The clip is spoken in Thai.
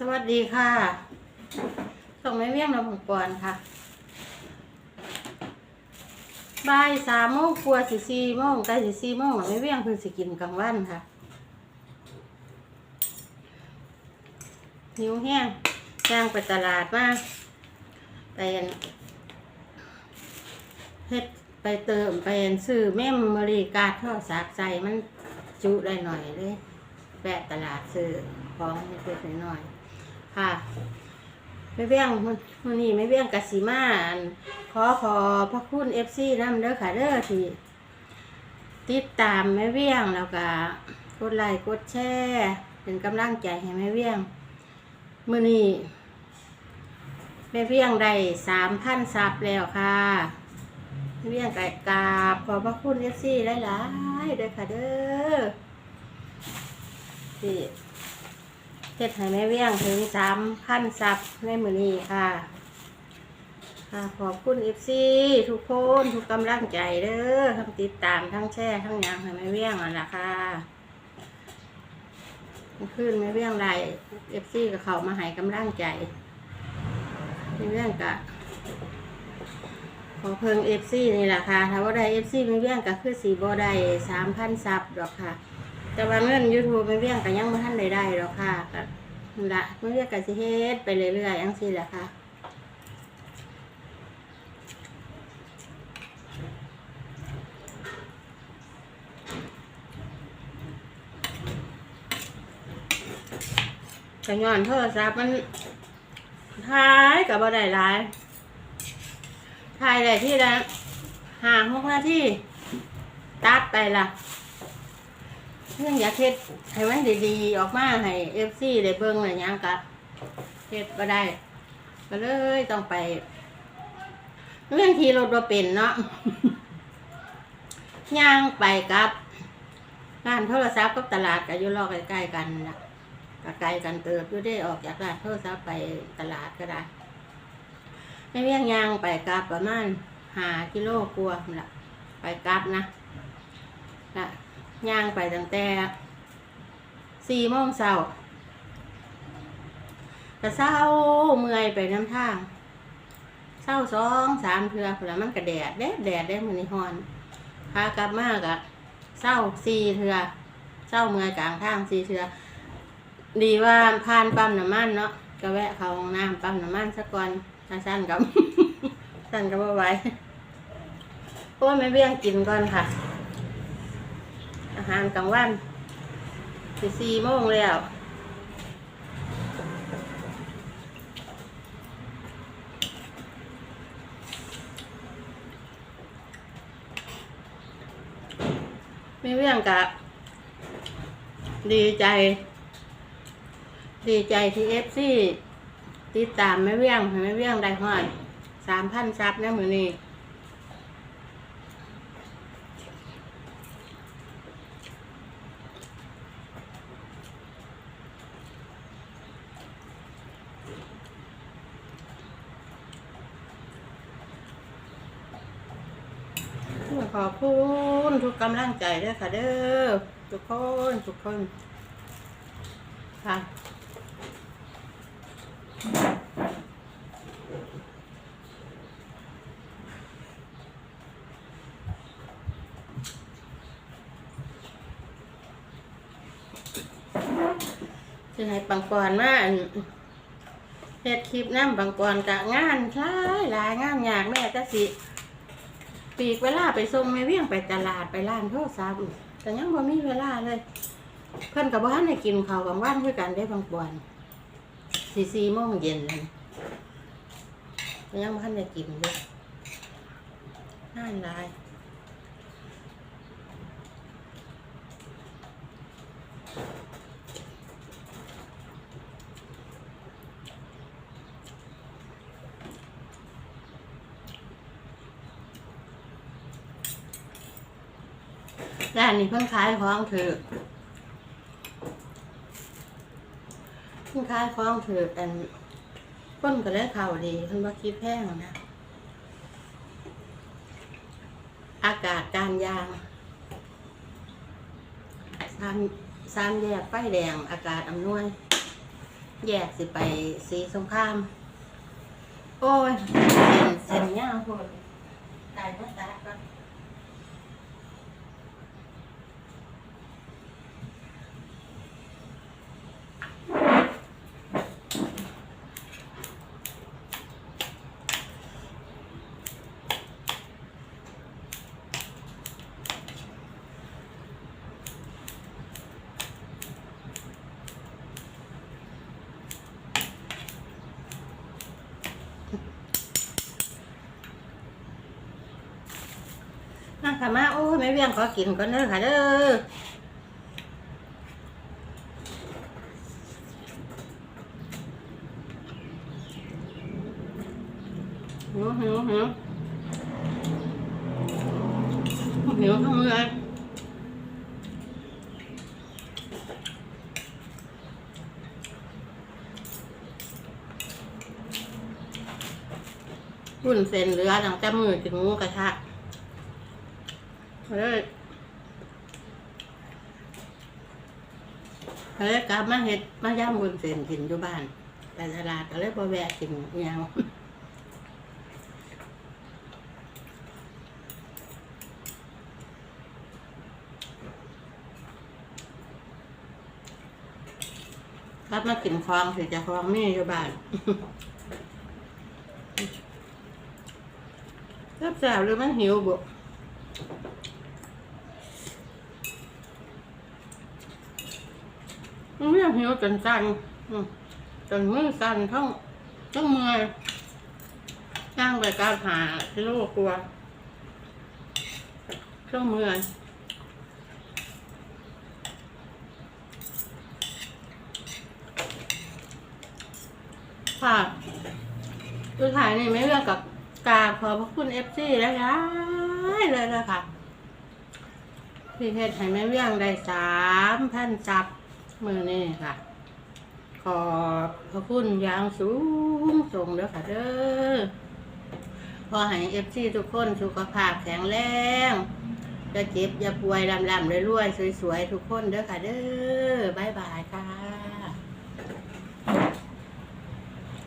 สวัสดีค่ะ ส่งไม่เวียงเราผมก่อนค่ะบ่ายสามโมงกลัวาสิสี่โมงใกล้สิสี่โมงเราไม่เวียงเพิ่งสิกินกลางวันค่ะหิวแห้งย่างไปตลาดมาไปอันเฮ็ดไปเติมไปอันซื้อแม่มมรีการทอดสากใส่มันจุได้หน่อยเลยแวะตลาดซื้อของเล็กๆน้อยๆ ค่ะไม่เบี้ยงมื้อนี้ไม่เบี้ยงกะสิมาขอขอพระคุณเอฟซีนำเด้อค่ะเด้อที่ติดตามแม่เบี้ยงแล้วก็กดไลค์กดแชร์เป็นกำลังใจให้แม่เบี้ยงมื้อนี้แม่เบี้ยงได้สามพันซับแล้วค่ะแม่เบี้ยงไก่กาบขอบพระคุณเอฟซีหลายๆเด้อค่ะเด้อที่ เฮ็ดให้แม่เวียงถึงสามพันซับในมือนี้ค่ะ ค่ะ ขอบคุณเอฟซีทุกคนทุกกำลังใจเด้อทั้งติดตามทั้งแช่ทั้งยังให้แม่เวียงนั่นแหละค่ะเมื่อคืนแม่เวียงไรเอฟซีกับเขามาให้กำลังใจแม่เวียงกะขอเพิ่งเอฟซีนี่แหละค่ะ ถ้าว่าได้เอฟซีแม่เวียงก็คือสีบ่ได้สามพันซับดอกค่ะ แต่ว่าเงินยูทูบไม่เบี้ยงกันยังไม่ทันได้ได้หรอกค่ะกับ ละไม่เบี้ยงกันสิเฮ็ดไปเรื่อยๆยังสิแหละค่ะกระย้อนโทรศัพท์มันท้ายกับบ่ได้หลายถ่ายได้ที่ละห้างหกนาทีตัดไปละ เรื่องอยากเฮ็ดให้มันดีๆออกมาให้เอฟซีได้เบิ่งอะไรยังกะเฮ็ดก็ได้ก็เลยต้องไป เรื่องขี่รถบ่เป็นเนาะย่างไปกับร้านโทรศัพท์กับตลาดก็อยู่รอใกล้ๆกันนะก็ไกลกันเติบอยู่ได้ออกจากร้านโทรศัพท์ไปตลาดก็ได้ไม่เวียงย่างไปกลับประมาณหากิโลกว่าพุ่นล่ะไปกลับนะนะ ย่างไปตั้งแต่สี่โมงเช้าแต่เช้าเมื่อยไปน้ำทางเช้าสองสามเทือพนลมันกระแดดแดดแดดได้มือนี่ฮอนพากลับมากอะเช้าสี่เทือเช้าเมื่อยกลางทางสี่เทือดีว่าผ่านปั๊มน้ำมันเนาะก็แวะเข้าห้องน้ำปั๊มน้ำมันสักก่อนถ้าสั้นกับสั้นกับว่าไหวเพราะว่าไม่เบี้ยงกินก่อนค่ะ อาหารกลางวันสี่สี่โมงแล้วไม่เรื่องกับดีใจ ดีใจที่เอฟซีติดตามไม่เวียงไม่เวียงได้ฮอดสามพันซับนะมือนี้ ขอบคุณทุกกำลังใจด้วยค่ะเด้อทุกคนทุกคนค่ะจะให้ปังปอนมาเฮ็ดคลิปน้ำปังปอนกะงานหลายหลายงานยากแม่จะสิ ปีกเวลาไปส่งแม่เวียงไปตลาดไปร้านโทรศัพท์แต่ยังบ่มีเวลาเลย เพิ่นกับบ้านให้กินข้าวกลางวันด้วยกันได้บางปวนสี่สี่โมงเย็นเลยแต่ยังบ้านได้กินเลยน่านลาย ร้านนี้เพิ่งขายของเถอเพิ่งขายของเถอะแต่ต้นก็เลยข่าดีเพิ่นว่าคิดแพงนะ อากาศการยางสามสามแยกไฟแดง อากาศอำนวย แยกสิไปสีสงคราม โอ้ยเส้นเส้นยาวโพดตายก็ตายก็นั่งค่ะมาโอ้ย แม่เวียงขอกินก่อนเด้อค่ะเด้อหิวหิวหิวหิวทั้งเลยหุ่นเส้นเหลือตั้งแต่มือถึงหมูกระทะ เฮ้ยเฮ้ยกลับมาเห็ดมาย่ำบนเส้นกินอยู่บ้านไปตลาดก็เลยบ่แวะกินยังกลับมากินคลองสิจะคลองมีอยู่บ้านรับสาวหรือมันหิวบ่ มันไม่หิวจนสั่นอืมจนมือสั่นทั้งทั้งมือย่างไปก้าวหาที่โลกลัวทั้งมือค่ะคือถ่ายนี่ไม่เรื่องกับกาบขอบพระคุณเอฟซีแล้วย้ายเลยเลยค่ะ พี่เพชรให้แม่เวียงได้สามพันซับ มือนี่ค่ะ ขอบพระคุณอยางสูงส่งเด้อค่ะเด้อขอให้เอฟซีทุกคนสุขภาพแข็งแรงจะเจ็บอย่าป่วยลำลำรวยๆสวยๆ ทุกคนเด้อค่ะเด้อบายบายค่ะ